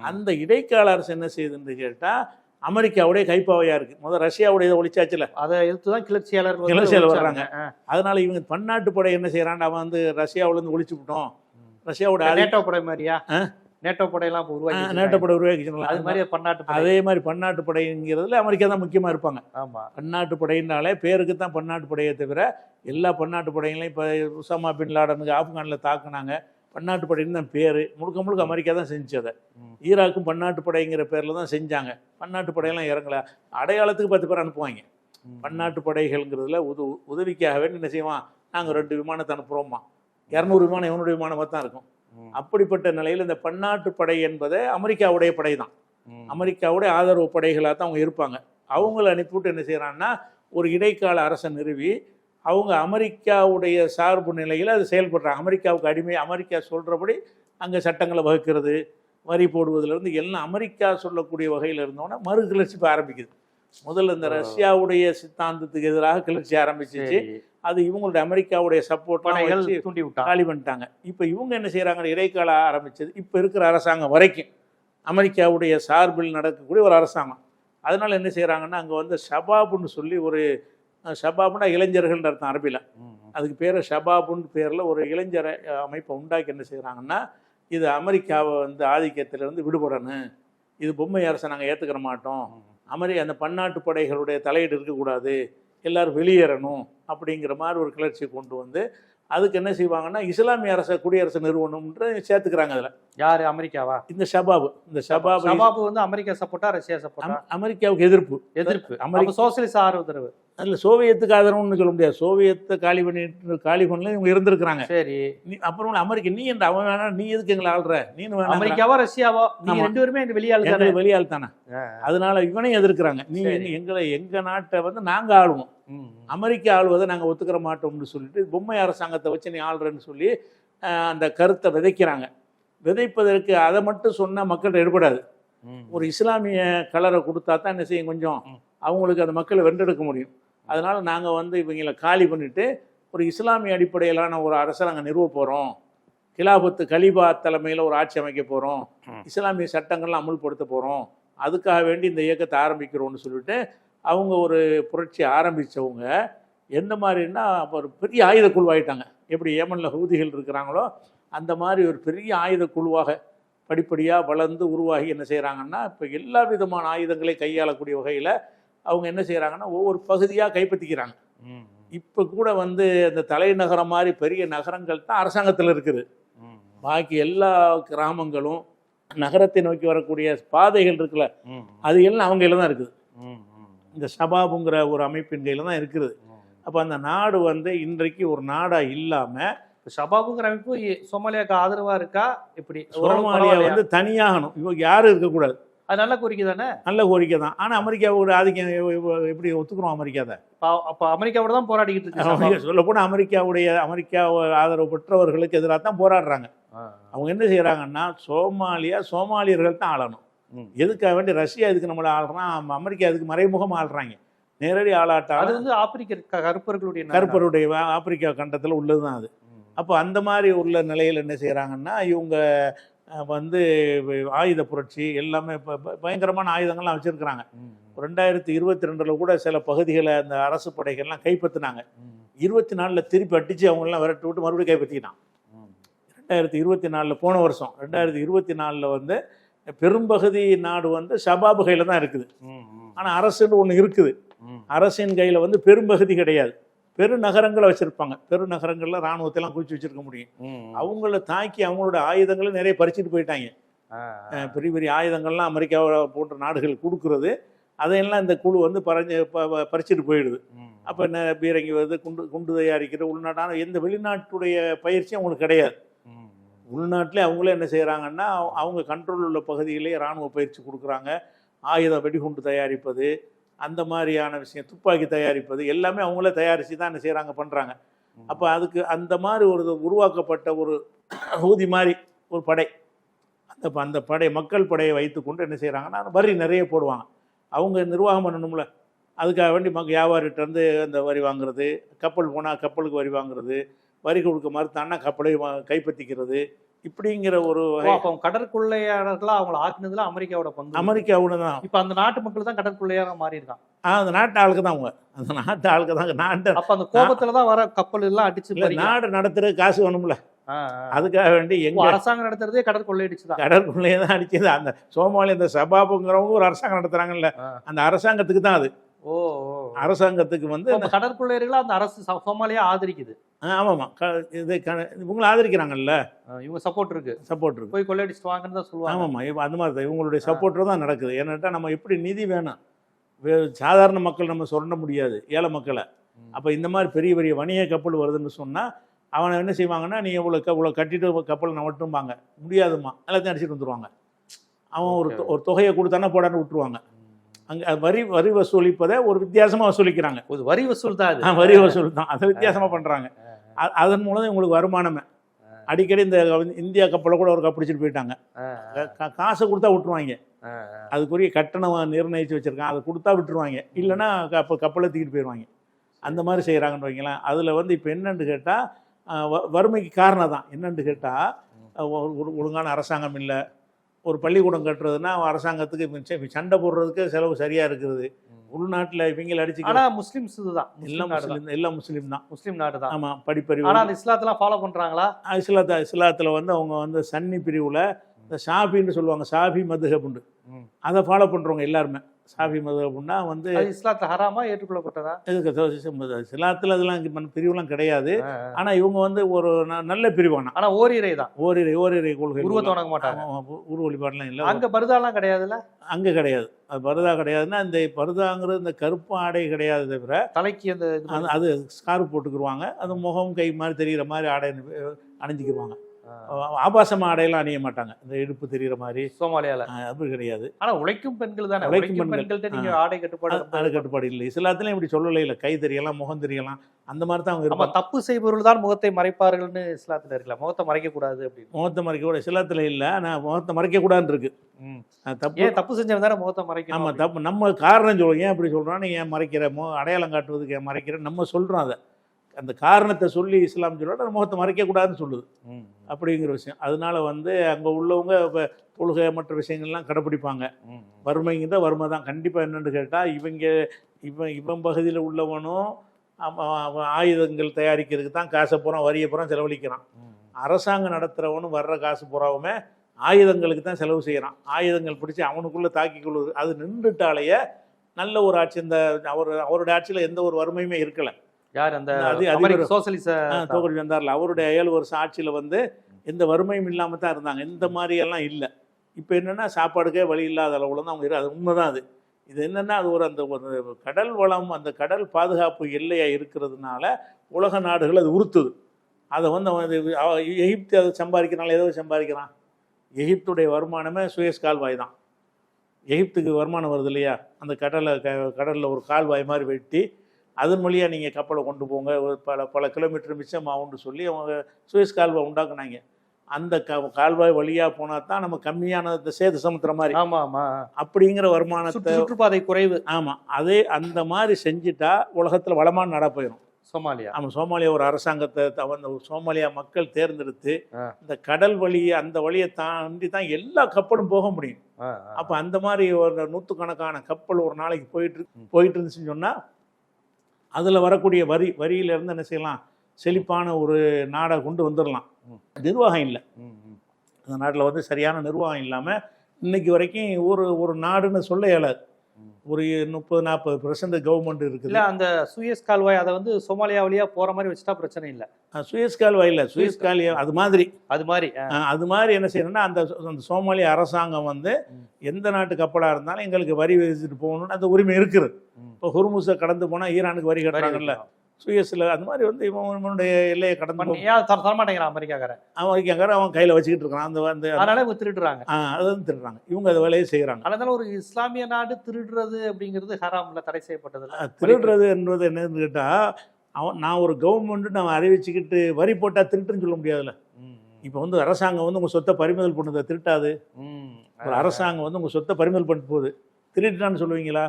அந்த இடைக்கால அரசு என்ன செய்யுதுன்னு கேட்டால் அமெரிக்காவுடைய கைப்பாவையாக இருக்குது முதல் ரஷ்யாவுடைய இதை ஒழிச்சாச்சுல. அதை எதிர்த்து தான் கிளர்ச்சியாளர்கள் வந்து கிளர்ச்சியாளர் ஒழிச்சாங்க. வர்றாங்க. அதனால இவங்க பன்னாட்டு படை என்ன செய்கிறான் அவன் வந்து ரஷ்யாவுலேருந்து ஒழிச்சு விட்டோம். ரஷ்யாவோட நேட்டோ படை மாதிரியா? நேட்டோ படையெல்லாம் உருவாக்கி நேட்டோ படை உருவாக்கிச்சுங்களா அது மாதிரி பன்னாட்டு அதே மாதிரி பன்னாட்டு படைங்கிறதுல அமெரிக்கா தான் முக்கியமாக இருப்பாங்க. ஆமா. பன்னாட்டு படையினாலே பேருக்கு தான் பன்னாட்டு படையை தவிர எல்லா பன்னாட்டு படைகளையும் இப்போ உசாமா பின் லாடனுக்கு ஆப்கானில் தாக்குனாங்க. பன்னாட்டு படைன்னு தான் பேர். முழுக்க முழுக்க அமெரிக்கா தான் செஞ்சு அதை. ஈராக்கும் பன்னாட்டு படைங்கிற பேரில் தான் செஞ்சாங்க. பன்னாட்டு படையெல்லாம் இறங்கல. அடையாளத்துக்கு பத்து பேர் அனுப்புவாங்க. பன்னாட்டு படைகள்ங்கிறதுல உத உதவிக்காக வேண்டி என்ன செய்வான்? நாங்கள் ரெண்டு விமானத்தை அனுப்புகிறோமா இரநூறு விமானம் இவனுடைய விமானமாக தான் இருக்கும். அப்படிப்பட்ட நிலையில் இந்த பன்னாட்டு படை என்பது அமெரிக்காவுடைய படை தான். அமெரிக்காவுடைய ஆதரவு படைகளாக தான் அவங்க இருப்பாங்க. அவங்கள அனுப்பிவிட்டு என்ன செய்கிறாங்கன்னா ஒரு இடைக்கால அரசை நிறுவி அவங்க அமெரிக்காவுடைய சார்பு நிலையில் அது செயல்படுறாங்க. அமெரிக்காவுக்கு அடிமை அமெரிக்கா சொல்கிறபடி அங்கே சட்டங்களை வகுக்கிறது வரி போடுவதிலிருந்து எல்லாம் அமெரிக்கா சொல்லக்கூடிய வகையில் இருந்தோன்னா மறு கிளர்ச்சி இப்போ ஆரம்பிக்குது. முதல்ல இந்த. ரஷ்யாவுடைய சித்தாந்தத்துக்கு எதிராக கிளர்ச்சி ஆரம்பிச்சிச்சு. அது இவங்களுடைய அமெரிக்காவுடைய சப்போர்ட் தூண்டி விட்டாங்க காலி பண்ணிட்டாங்க. இப்போ இவங்க என்ன செய்கிறாங்க இடைக்கால ஆரம்பிச்சது. இப்போ இருக்கிற அரசாங்கம் வரைக்கும் அமெரிக்காவுடைய சார்பில் நடக்கக்கூடிய ஒரு அரசாங்கம். அதனால் என்ன செய்கிறாங்கன்னா அங்கே வந்து ஷபாபுன்னு சொல்லி ஒரு ஷபாப்னா இளைஞர்கள்னு அர்த்தம் அரபியில். அதுக்கு பேர் ஷபாபுன்னு பேரில் ஒரு இளைஞர் அமைப்பை உண்டாக்கி என்ன செய்கிறாங்கன்னா இது அமெரிக்காவை வந்து ஆதிக்கத்திலிருந்து விடுபடணும். இது பொம்மை அரசை நாங்கள் ஏற்றுக்கிற மாட்டோம். அமெரி அந்த பன்னாட்டு படைகளுடைய தலையீடு இருக்கக்கூடாது எல்லோரும் வெளியேறணும் அப்படிங்கிற மாதிரி ஒரு கிளர்ச்சி கொண்டு வந்து அதுக்கு என்ன செய்வாங்கன்னா இஸ்லாமிய அரசை குடியரசு நிறுவனம்ன்ற சேர்த்துக்கிறாங்க அதில். யாரு? அமெரிக்காவா? இந்த ஷபாபு. இந்த ஷபாபு சபாபு வந்து அமெரிக்கா சப்போர்ட்டா ரஷ்யா சப்போர்ட்டா? அம்- அமெரிக்காவுக்கு எதிர்ப்பு. எதிர்ப்பு. அமெரிக்க- சோசியலிச ஆதரவு அதில் சோவியத்துக்கு ஆதரவுன்னு சொல்ல முடியாது. சோவியத்தை காலி பண்ணிட்டு காலி பண்ணல இவங்க இருந்திருக்கிறாங்க. சரி. நீ அப்புறம் அமெரிக்க நீ என்ற அவன் வேணா நீ எதுக்கு எங்களை ஆள்ற? வேணா அமெரிக்காவோ ரஷ்யாவோ? ஆமா. ரெண்டு பேருமே எங்க வெளியாளு தானே வெளியாள் தானே. அதனால இவனையும் எதிர்க்கிறாங்க. நீ எங்களை எங்க நாட்டை வந்து நாங்க ஆளுவோம். அமெரிக்கா ஆளுவதை நாங்கள் ஒத்துக்கிற மாட்டோம்னு சொல்லிட்டு பொம்மை அரசாங்கத்தை வச்சு நீ ஆள்றன்னு சொல்லி அந்த கருத்தை விதைக்கிறாங்க. விதைப்பதற்கு அதை மட்டும் சொன்னால் மக்கள் எடுபடாது. ஒரு இஸ்லாமிய கலரை கொடுத்தா தான் என்ன செய்யும் கொஞ்சம். அவங்களுக்கு அந்த மக்களை வென்றெடுக்க முடியும். அதனால் நாங்கள் வந்து இவங்களை காலி பண்ணிட்டு ஒரு இஸ்லாமிய அடிப்படையிலான ஒரு அரசை நாங்கள் நிறுவ போகிறோம் கிலாபத்து கலீபா தலைமையில் ஒரு ஆட்சி அமைக்க போகிறோம். இஸ்லாமிய சட்டங்கள்லாம் அமுல்படுத்த போகிறோம் அதுக்காக வேண்டி இந்த இயக்கத்தை ஆரம்பிக்கிறோம்னு சொல்லிட்டு அவங்க ஒரு புரட்சி ஆரம்பித்தவங்க எந்த மாதிரின்னா ஒரு பெரிய ஆயுத குழுவாயிட்டாங்க எப்படி ஏமனில் ஹவுதிகள் இருக்கிறாங்களோ அந்த மாதிரி ஒரு பெரிய ஆயுத குழுவாக படிப்படியாக வளர்ந்து உருவாகி என்ன செய்கிறாங்கன்னா இப்போ எல்லா விதமான ஆயுதங்களையும் கையாளக்கூடிய வகையில் அவங்க என்ன செய்கிறாங்கன்னா ஒவ்வொரு பகுதியாக கைப்பற்றிக்கிறாங்க. இப்போ கூட வந்து அந்த தலைநகரம் மாதிரி பெரிய நகரங்கள் தான் அரசாங்கத்தில் இருக்குது. பாக்கி எல்லா கிராமங்களும் நகரத்தை நோக்கி வரக்கூடிய பாதைகள் இருக்குல்ல அது எல்லாம் அவங்க கையில் தான் இருக்குது. இந்த ஷபாபுங்கிற ஒரு அமைப்பின் கையில் தான் இருக்குது. ம். அப்போ அந்த நாடு வந்து இன்றைக்கு ஒரு நாடாக இல்லாமல் இப்ப ஷபாபுங்கிற அமைப்பு சோமாலியாவுக்கு ஆதரவா இருக்கா? இப்படி சோமாலியா? வந்து தனியாகணும். இவங்க யாரும் இருக்கக்கூடாது அது நல்ல கோரிக்கை தானே? நல்ல கோரிக்கை தான். ஆனால் அமெரிக்காவோட ஆதிக்கம் எப்படி ஒத்துக்கிறோம் அமெரிக்காவை அப்ப- அமெரிக்காவோட தான் போராடிக்கிட்டு இருக்கு அமெரிக்கா சொல்ல போனால் அமெரிக்காவுடைய அமெரிக்கா ஆதரவு பெற்றவர்களுக்கு எதிராக தான் போராடுறாங்க. அவங்க என்ன செய்கிறாங்கன்னா சோமாலியா சோமாலியர்கள் தான் ஆளணும். எதுக்காக வேண்டி ரஷ்யா எதுக்கு நம்மளை ஆள்றான் அமெரிக்கா எதுக்கு மறைமுகமாக ஆள்றாங்க நேரடி அது ஆளாட்டாலும் வந்து ஆப்பிரிக்க கருப்பர்களுடைய. கருப்பருடைய ஆப்பிரிக்கா கண்டத்தில் உள்ளது தான் அது. அப்போ அந்த மாதிரி உள்ள நிலையில் என்ன செய்கிறாங்கன்னா இவங்க வந்து ஆயுத புரட்சி எல்லாமே பயங்கரமான ஆயுதங்கள்லாம் வச்சுருக்கிறாங்க. ரெண்டாயிரத்தி இருபத்தி ரெண்டில் கூட சில பகுதிகளை அந்த அரசு படைகள்லாம் கைப்பற்றினாங்க. இருபத்தி நாலில் திருப்பி அடித்து அவங்களெல்லாம் விரட்டி விட்டு மறுபடியும் கைப்பற்றிக்கிட்டான் ரெண்டாயிரத்தி இருபத்தி நாலில் போன வருஷம் ரெண்டாயிரத்தி இருபத்தி நாலில் வந்து பெரும்பகுதி நாடு வந்து ஷபாபு கையில் தான் இருக்குது. ஆனால் அரசுன்னு ஒன்று இருக்குது. அரசின் கையில் வந்து பெரும்பகுதி கிடையாது. பெருநகரங்களை வச்சுருப்பாங்க. பெருநகரங்களில் இராணுவத்தெல்லாம் குளிச்சு வச்சிருக்க முடியும். அவங்கள தாக்கி அவங்களோட ஆயுதங்களை நிறைய பறிச்சுட்டு போயிட்டாங்க. பெரிய பெரிய ஆயுதங்கள்லாம் அமெரிக்கா போன்ற நாடுகள் கொடுக்குறது. அதையெல்லாம் இந்த குழு வந்து பறஞ்சு பறிச்சுட்டு போயிடுது. அப்போ என்ன பீரங்கி வருது குண்டு குண்டு தயாரிக்கிற உள்நாட்டான எந்த வெளிநாட்டுடைய பயிற்சியும் அவங்களுக்கு கிடையாது. உள்நாட்டிலே அவங்களே என்ன செய்கிறாங்கன்னா அவங்க கண்ட்ரோல் உள்ள பகுதியிலேயே இராணுவ பயிற்சி கொடுக்குறாங்க. ஆயுத வெடிகுண்டு தயாரிப்பது அந்த மாதிரியான விஷயம் துப்பாக்கி தயாரிப்பது எல்லாமே அவங்களே தயாரித்து தான் என்ன செய்கிறாங்க பண்ணுறாங்க அப்போ அதுக்கு அந்த மாதிரி ஒரு உருவாக்கப்பட்ட ஒரு ஊதி மாதிரி ஒரு படை. அந்த அந்த படை மக்கள் படையை வைத்துக்கொண்டு என்ன செய்கிறாங்கன்னா வரி நிறைய போடுவாங்க. அவங்க நிர்வாகம் பண்ணணும்ல. அதுக்காக வேண்டி மக் வியாபாரிகிட்ட இருந்து அந்த வரி வாங்குறது கப்பல் போனால் கப்பலுக்கு வரி வாங்குறது வரி கொடுக்க மறுத்தான்னா கப்பலை வா- கைப்பற்றிக்கிறது. இப்படிங்கிற ஒரு கடற்கொள்ளையாளர்களா அவங்கள ஆக்குனதுல அமெரிக்காவோட பங்கு அமெரிக்காவோட தான். இப்ப அந்த நாட்டு மக்கள் தான் கடற்கொள்ளையாக மாறி இருக்கான் அந்த நாட்டு ஆளுக்கு தான் அவங்க. அந்த நாட்டு ஆளுக்கு தான் நாட்டு அப்ப அந்த கோபத்துல தான் வர கப்பல் எல்லாம் அடிச்சு. நாடு நடத்துறது காசு வேணும்ல. அதுக்காக வேண்டி எங்க அரசாங்கம் நடத்துறதே கடற்கொள்ளையடிச்சுதான் கடற்குள்ளேயே தான் அடிச்சது. அந்த சோமாலி இந்த சபாபுங்கிறவங்க ஒரு அரசாங்கம் நடத்துறாங்கல்ல. அந்த அரசாங்கத்துக்கு தான் அது. அரசாங்கத்துக்கு வந்து அப்ப கடற்கொள்ளையர்களை அந்த அரசு சோமாலியா ஆதரிக்குது. ஆமாம்மா இது இவங்களை ஆதரிக்கிறாங்கல்ல? இவங்க சப்போர்ட் இருக்கு. சப்போர்ட் இருக்கு. போய் கொள்ளையடிச்சுட்டு வாங்கன்னு தான் சொல்லுவாங்க. ஆமாம்மா இவ அந்த மாதிரி தான். இவங்களுடைய சப்போர்ட்டர் தான் நடக்குது. ஏன்னாட்டா நம்ம எப்படி நிதி வேணும். சாதாரண மக்கள் நம்ம சுரண்ட முடியாது. ஏழை மக்களை. அப்போ இந்த மாதிரி பெரிய பெரிய வணிக கப்பல் வருதுன்னு சொன்னால் அவனை என்ன செய்வாங்கன்னா நீ இவ்வளோ இவ்வளோ கட்டிட்டு கப்பல் நான் மட்டும்பாங்க முடியாதும்மா. எல்லாத்தையும் அடிச்சிட்டு வந்துருவாங்க. அவன் ஒரு ஒரு தொகையை கொடுத்தானா போடான்னு விட்டுருவாங்க. அங்கே வரி வரி வசூலிப்பதை ஒரு வித்தியாசமாக வசூலிக்கிறாங்க. ஒரு வரி வசூல் தான் வரி வசூல் தான். அதை வித்தியாசமாக பண்ணுறாங்க அதன் மூலம் இவங்களுக்கு வருமானமே. அடிக்கடி இந்த இந்தியா கப்பலை கூட ஒரு கப்பிடிச்சிட்டு போயிட்டாங்க. காசை கொடுத்தா விட்டுருவாங்க. அதுக்குரிய கட்டணம் நிர்ணயித்து வச்சிருக்கான் அதை கொடுத்தா விட்டுருவாங்க. இல்லைன்னா கப்பல் கப்பலை தூக்கிட்டு போயிடுவாங்க. அந்த மாதிரி செய்கிறாங்கன்னு வைங்களேன். அதில் வந்து இப்போ என்னன்னு கேட்டால் வறுமைக்கு காரணம் தான். என்னன்னு கேட்டால் ஒழுங்கான அரசாங்கம் இல்லை. ஒரு பள்ளிக்கூடம் கட்டுறதுன்னா அரசாங்கத்துக்கு மிச்சம் சண்டை போடுறதுக்கு செலவு சரியாக இருக்குது. உள்நாட்டில் இவங்களை அடிச்சு ஆனா முஸ்லிம்ஸ் இதுதான். எல்லாம் முஸ்லிம் தான் எல்லாம் முஸ்லீம் தான். முஸ்லிம் நாடு தான் ஆமாம் படிப்பறிவு. ஆனா அந்த இஸ்லாத்தெல்லாம் ஃபாலோ பண்றாங்களா? இஸ்லாத்த இஸ்லாத்தில் வந்து அவங்க வந்து சன்னி பிரிவில் இந்த ஷாஃபின்னு சொல்லுவாங்க ஷாஃபி மதுஹபுண்டு. அதை ஃபாலோ பண்ணுறவங்க எல்லாருமே. ஷாஃபி மதுஹபுன்னா வந்து அது இஸ்லாத்துல ஹராமா ஏற்றுக்கொள்ளப்பட்டதா? இதுக்கு சிலாத்தில் அதெல்லாம் பிரிவுலாம் கிடையாது. ஆனால் இவங்க வந்து ஒரு நல்ல பிரிவானா? ஆனா ஓரிரை தான். ஓரிரை ஓரிரை கொள்கை உருவத்தை வணங்க மாட்டாங்க. உருவ வழிபாடுலாம் இல்லை. அங்க பருதாலாம் கிடையாதுல்ல? அங்கே கிடையாது. அது பருதா கிடையாதுன்னா இந்த பருதாங்கிறது இந்த கருப்பு ஆடை கிடையாது தவிர தலைக்கு அந்த அது ஸ்கார்ப் போட்டுக்குருவாங்க. அது முகம் கை மாதிரி தெரிகிற மாதிரி ஆடை அணிஞ்சிக்கிருவாங்க. ஆ, ஆபாசமாக ஆடையெல்லாம் அணிய மாட்டாங்க. இந்த இடுப்பு தெரிகிற மாதிரி. சோமாலியால. அப்படி கிடையாது. ஆனா உழைக்கும் பெண்கள் தானே. உழைக்கும் உழைக்கும் பெண்கள். பெண்கள்ட்ட நீங்க ஆ. ஆடை கட்டுப்பாடு அது கட்டுப்பாடு இல்லை. இஸ்லாத்துலையும் இப்படி சொல்லலை இல்லை. கை தெரியலாம் முகம் தெரியலாம். அந்த மாதிரி தான் அவங்க இருப்பாங்க. தப்பு செய்பவர்கள் தான் முகத்தை மறைப்பார்கள்னு இஸ்லாத்துல இருக்குல்ல முகத்தை மறைக்க கூடாது அப்படின்னு. முகத்தை மறைக்க கூட இஸ்லாத்தில் இல்லை. ஆனால் முகத்தை மறைக்க கூடாதுன்னு இருக்கு. தப்பு. ஏன் தப்பு செஞ்சவன் தானே முகத்தை மறைக்கணும் ஆமாம். தப்பு. நம்ம காரணம் சொல்லுவோம் ஏன் அப்படி சொல்கிறோம் நீ ஏன் மறைக்கிற? மோ அடையாளம் காட்டுவதுக்கு ஏன் மறைக்கிற? நம்ம சொல்கிறோம் அதை. அந்த காரணத்தை சொல்லி இஸ்லாம் சொல்லுவோம் முகத்தை மறைக்கக்கூடாதுன்னு சொல்லுது. அப்படிங்கிற விஷயம். அதனால வந்து அங்கே உள்ளவங்க இப்போ தொழுகை மற்ற விஷயங்கள்லாம் கடைப்பிடிப்பாங்க. ம். வறுமைங்கிற வறுமை தான். கண்டிப்பாக என்னென்னு கேட்டால் இவங்க இவன் இவன் பகுதியில் உள்ளவனும் ஆயுதங்கள் தயாரிக்கிறதுக்கு தான் காசை பூரா வரியை பூரா செலவழிக்கிறான். அரசாங்கம் நடத்துகிறவனும் வர்ற காசு பூராவுமே ஆயுதங்களுக்கு தான் செலவு செய்கிறான் ஆயுதங்கள் பிடிச்சி அவனுக்குள்ளே தாக்கி கொள்வது. அது நின்றுட்டாலேயே நல்ல ஒரு ஆட்சி இந்த அவர் அவருடைய ஆட்சியில் எந்த ஒரு வறுமையுமே இருக்கலை. யார் அந்த அது அதிபர் சோசலிச தோக்கடி வந்தார்ல. அவருடைய ஏழு வருஷம் ஆட்சியில் வந்து எந்த வறுமையும் இல்லாமல் தான் இருந்தாங்க. இந்த மாதிரி எல்லாம் இல்லை. இப்போ என்னென்னா சாப்பாடுக்கே வழி இல்லாத அளவில் தான் அவங்க இரு அது உண்மைதான் அது. இது என்னென்னா அது ஒரு அந்த ஒரு கடல் வளம் அந்த கடல் பாதுகாப்பு எல்லையாக இருக்கிறதுனால உலக நாடுகள் அது உறுத்துது. அதை வந்து அவன் எகிப்து அதை சம்பாதிக்கிறனால ஏதோ சம்பாதிக்கிறான். எகிப்துடைய வருமானமே சுயஸ் கால்வாய் தான். எகிப்துக்கு வருமானம் வருது இல்லையா? அந்த கடலை க கடலில் ஒரு கால்வாய் மாதிரி வெட்டி அதன் வழியாக நீங்கள் கப்பலை கொண்டு போங்க. ஒரு பல பல கிலோமீட்டர் மிச்சமாகும்னு சொல்லி அவங்க சுயஸ் கால்வாய் உண்டாக்குனாங்க. அந்த க கால்வாய் வழியாக போனால் தான் நம்ம கம்மியான சேது சமுத்திரம் மாதிரி ஆமா ஆமா. அப்படிங்கிற வருமானத்தை சுற்று சுற்றுப்பாதை குறைவு. ஆமாம் அதே அந்த மாதிரி செஞ்சுட்டா உலகத்தில் வளமான நாடாக போயிடும் சோமாலியா. ஆமாம் சோமாலியா ஒரு அரசாங்கத்தை அந்த சோமாலியா மக்கள் தேர்ந்தெடுத்து. இந்த கடல் வழி அந்த வழியை தாண்டி தான் எல்லா கப்பலும் போக முடியும். அப்போ அந்த மாதிரி ஒரு நூற்றுக்கணக்கான கப்பல் ஒரு நாளைக்கு போயிட்டு போயிட்டு இருந்துச்சுன்னு சொன்னால் அதில் வரக்கூடிய வரி வரியிலேருந்து என்ன செய்யலாம் செழிப்பான ஒரு நாடை கொண்டு வந்துடலாம். நிர்வாகம் இல்லை. அந்த நாட்டில் வந்து சரியான நிர்வாகம் இல்லாமல் இன்னைக்கு வரைக்கும் ஒரு ஒரு நாடுன்னு சொல்ல இயலாது. ஒரு முப்பது நாற்பது பெர்சன்ட் கவர்மெண்ட் இல்ல இருக்குது அந்த சுயஸ் கால்வாய் அதை வந்து சோமாலியா வழியா போற மாதிரி வச்சுட்டா பிரச்சனை இல்ல. சுயஸ் கால்வாய் இல்லை சுயஸ் காலி அது மாதிரி. அது மாதிரி அது மாதிரி என்ன செய்யணும்னா அந்த அந்த சோமாலிய அரசாங்கம் வந்து. எந்த நாட்டு கப்பலாக இருந்தாலும் எங்களுக்கு வரி விதிச்சுட்டு போகணும்னு அந்த உரிமை இருக்குது. இப்போ ஹுர்முஸை கடந்து போனால் ஈரானுக்கு வரி கட்டுறாங்கல்ல. சுயஸில் அது மாதிரி வந்து இவன் இவனுடைய எல்லையை கடந்து தர தரமாட்டேங்கிறான் அமெரிக்காக்காரன்? அவன் வைக்காங்க அவன் கையில் வச்சுக்கிட்டு இருக்கான். அந்த வந்து அதனால இவங்க திருடுறாங்க. அதை வந்து திருடுறாங்க. இவங்க அந்த வேலையை செய்கிறாங்க அதனால ஒரு இஸ்லாமிய நாடு திருடுறது அப்படிங்கிறது ஹராம்ல தடை செய்யப்பட்டது இல்ல? திருடுறதுன்றது என்னன்னு கேட்டால் அவன் நான் ஒரு கவர்மெண்ட்டு நான் அறிவிச்சுக்கிட்டு வரி போட்டால் திருட்டுன்னு சொல்ல முடியாதுல்ல. இப்போ வந்து அரசாங்கம் வந்து உங்கள் சொத்தை பறிமுதல் பண்ணுது திருட்டாது. ஒரு அரசாங்கம் வந்து உங்கள் சொத்தை பறிமுதல் பண்ணிட்டு போகுது. திருட்டான்னு சொல்லுவீங்களா?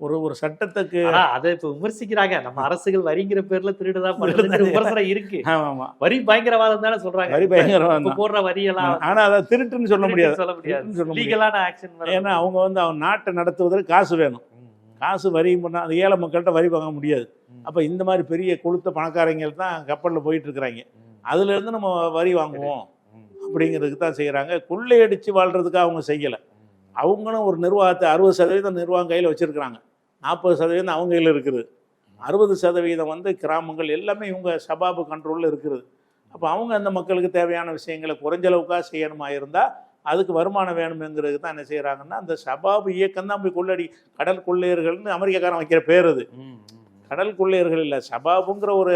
ஒரு ஒரு சட்டத்துக்கு அதை இப்ப விமர்சிக்கிறாங்க. நம்ம அரசுகள் வரிங்கிற பேர்ல திருடுதான். விமர்சனம் இருக்கு. ஆமாம். வரி பயங்கரவாதம் தானே சொல்றாங்க. வரி பயங்கரவாதம். போடுற வரி எல்லாம் ஆனா அதை திருட்டுன்னு சொல்ல முடியாது. சொல்ல முடியாது. லீகலான ஆக்ஷன் ஏன்னா அவங்க வந்து அவன் நாட்டை நடத்துவதற்கு காசு வேணும். காசு வரி பண்ணால் அந்த ஏழை மக்கள்கிட்ட வரி வாங்க முடியாது. அப்போ இந்த மாதிரி பெரிய கொளுத்த பணக்காரங்க தான் கப்பலில் போயிட்டு இருக்கிறாங்க. அதுலேருந்து நம்ம வரி வாங்குவோம். அப்படிங்கிறதுக்கு தான் செய்கிறாங்க கொள்ளையடிச்சு வாழ்கிறதுக்கு அவங்க செய்யலை. அவங்களும் ஒரு நிர்வாகத்தை அறுபது சதவீதம் நிர்வாகம் கையில் வச்சுருக்கிறாங்க. நாற்பது சதவீதம் அவங்க கையில் இருக்குது. அறுபது சதவீதம் வந்து கிராமங்கள் எல்லாமே இவங்க சபாபு கண்ட்ரோலில் இருக்குது. அப்போ அவங்க அந்த மக்களுக்கு தேவையான விஷயங்களை குறைஞ்சளவுக்காக செய்யணுமா இருந்தால் அதுக்கு வருமானம் வேணுமெங்கிறது தான் என்ன செய்கிறாங்கன்னா அந்த சபாபு இயக்கம் தான் போய் கொள்ளடி கடல் கொள்ளையர்கள்னு அமெரிக்காக்காரன் வைக்கிற பேர் அது. கடல் கொள்ளையர்கள் இல்லை சபாபுங்கிற ஒரு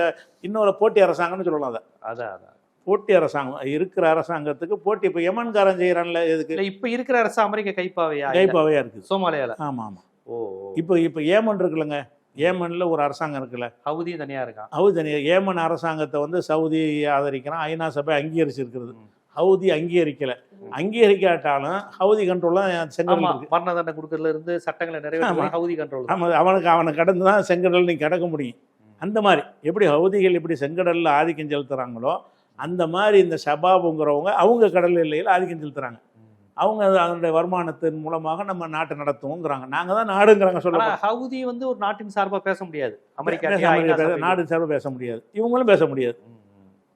இன்னொரு போட்டி அரசாங்கம்னு சொல்லலாம் அதை. அதான் அதான். போட்டி அரசாங்கம் இருக்கிற அரசாங்கத்துக்கு போட்டி இப்போ யமன்காரன் செய்கிறான்ல எதுக்கு? இப்ப இருக்கிற அரசு அமெரிக்க கைப்பாவையா இல்ல. கைப்பாவையாக இருக்குது. சோமாலியால? ஆமாம். ஆமாம் ஓ. இப்போ இப்போ ஏமன் இருக்குல்லங்க. ஏமனில் ஒரு அரசாங்கம் இருக்குல்ல. ஹவுதியும் தனியா இருக்கான் ஹவுதி ஏமன் அரசாங்கத்தை வந்து சவுதி ஆதரிக்கிறான் ஐநா சபை அங்கீகரிச்சிருக்கிறது. ஹவுதி அங்கீகரிக்கல. அங்கீகரிக்காட்டாலும் ஹவுதி கண்ட்ரோல்லாம் செங்கடல் ஆமா இருக்கு. மரண தண்டனை கொடுக்கறதுல இருந்து சட்டங்களை நிறைவேற்ற ஹவுதி கண்ட்ரோல் அவனுக்கு அவனை கடந்து தான் செங்கடல் நீ கடக்க முடியும். அந்த மாதிரி எப்படி ஹவுதிகள் இப்படி செங்கடலில் ஆதிக்கம் செலுத்துறாங்களோ அந்த மாதிரி இந்த ஷபாபுங்கிறவங்க அவங்க கடல் எல்லையில் ஆதிக்கம் செலுத்துறாங்க. அவங்க அது அதனுடைய வருமானத்தின் மூலமாக நம்ம நாட்டை நடத்துவோங்கிறாங்க. நாங்க தான் நாடுங்கிறாங்க சொல்ல ஹவுதி வந்து ஒரு நாட்டின் சார்பா பேச முடியாது. அமெரிக்கா. நாடு சார்பு பேச முடியாது. இவங்களும் பேச முடியாது.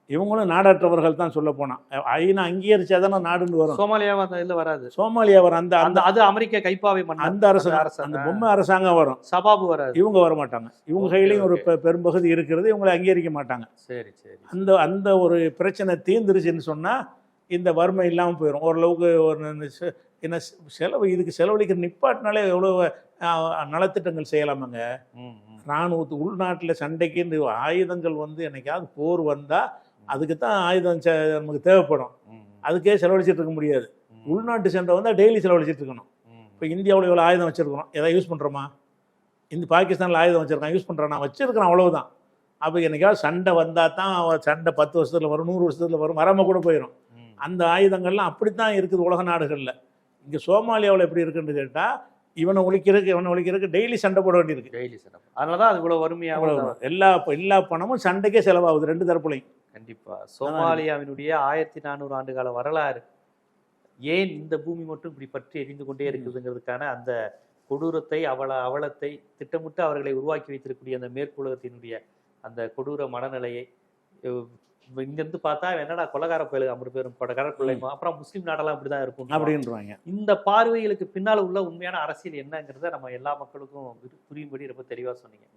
இவங்களும் நாடற்றவர்கள் தான் சொல்ல போனா. ஐநா அங்கீகரிச்சா தானே நாடுன்னு வரும். சோமாலியா அந்த இதுல வராது. சோமாலியா வரும் அந்த அந்த அது அமெரிக்க கைப்பாவை மன்னர். அந்த அரசு அந்த. பொம்மை அரசாங்கம் வரும். சபாபு வராது. இவங்க வர மாட்டாங்க இவங்க கையிலையும் ஒரு பெரும்பகுதி இருக்கிறது. இவங்களை அங்கீகரிக்க மாட்டாங்க. சரி சரி. அந்த அந்த ஒரு பிரச்சனை தீர்ந்துருச்சுன்னு சொன்னா இந்த வறுமை இல்லாமல் போயிடும் ஓரளவுக்கு ஒரு என்ன செலவு இதுக்கு செலவழிக்கிற நிப்பாட்டினாலே எவ்வளோ நலத்திட்டங்கள் செய்யலாமாங்க. இராணுவத்து உள்நாட்டில் சண்டைக்கு இந்த ஆயுதங்கள் வந்து என்னைக்காவது போர் வந்தால் அதுக்கு தான் ஆயுதம் நமக்கு தேவைப்படும். அதுக்கே செலவழிச்சிட்டு இருக்க முடியாது. உள்நாட்டு சண்டை வந்தால் டெய்லி செலவழிச்சிட்டு இருக்கணும். இப்போ இந்தியாவில் இவ்வளோ ஆயுதம் வச்சிருக்கிறோம். எதாவது யூஸ் பண்ணுறோமா இந்த பாகிஸ்தானில் ஆயுதம் வச்சிருக்கான் யூஸ் பண்ணுறான் நான் வச்சிருக்கிறேன் அவ்வளவுதான். அப்போ என்னைக்காவது சண்டை வந்தால் தான் சண்டை பத்து வருஷத்துல வரும் நூறு வருஷத்துல வரும் வராமல் கூட போயிடும். அந்த ஆயுதங்கள்லாம் அப்படித்தான் இருக்குது உலக நாடுகளில். இங்கே சோமாலியாவில் எப்படி இருக்குன்னு கேட்டால் இவனை ஒழிக்கிறதுக்கு இவனை ஒழிக்கிறதுக்கு டெய்லி சண்டை போட வேண்டியிருக்கு. டெய்லி சிறப்பு அதனாலதான் அது இவ்வளவு வறுமையா அவ்வளவு எல்லா எல்லா பணமும் சண்டைக்கே செலவாகுது ரெண்டு தரப்புலையும். கண்டிப்பா. சோமாலியாவினுடைய ஆயிரத்தி நானூறு ஆண்டு கால வரலாறு. ஏன் இந்த பூமி மட்டும் இப்படி பற்றி எரிந்து கொண்டே இருக்குதுங்கிறதுக்கான அந்த கொடூரத்தை அவல அவலத்தை திட்டமிட்டு அவர்களை உருவாக்கி வைத்திருக்கக்கூடிய அந்த மேற்குலகத்தினுடைய அந்த கொடூர மனநிலையை இங்கிருந்து பார்த்தா என்னடா கொலகார பயலுக்கு ஐம்பது பேரும் கடற்கொள்ளைமா அப்புறம் முஸ்லீம் நாடெல்லாம் இப்படிதான் இருக்கும். அப்படின்றாங்க. இந்த பார்வைகளுக்கு பின்னால உள்ள உண்மையான அரசியல் என்னங்கிறத நம்ம எல்லா மக்களுக்கும் புரியும்படி ரொம்ப தெளிவா சொன்னீங்க.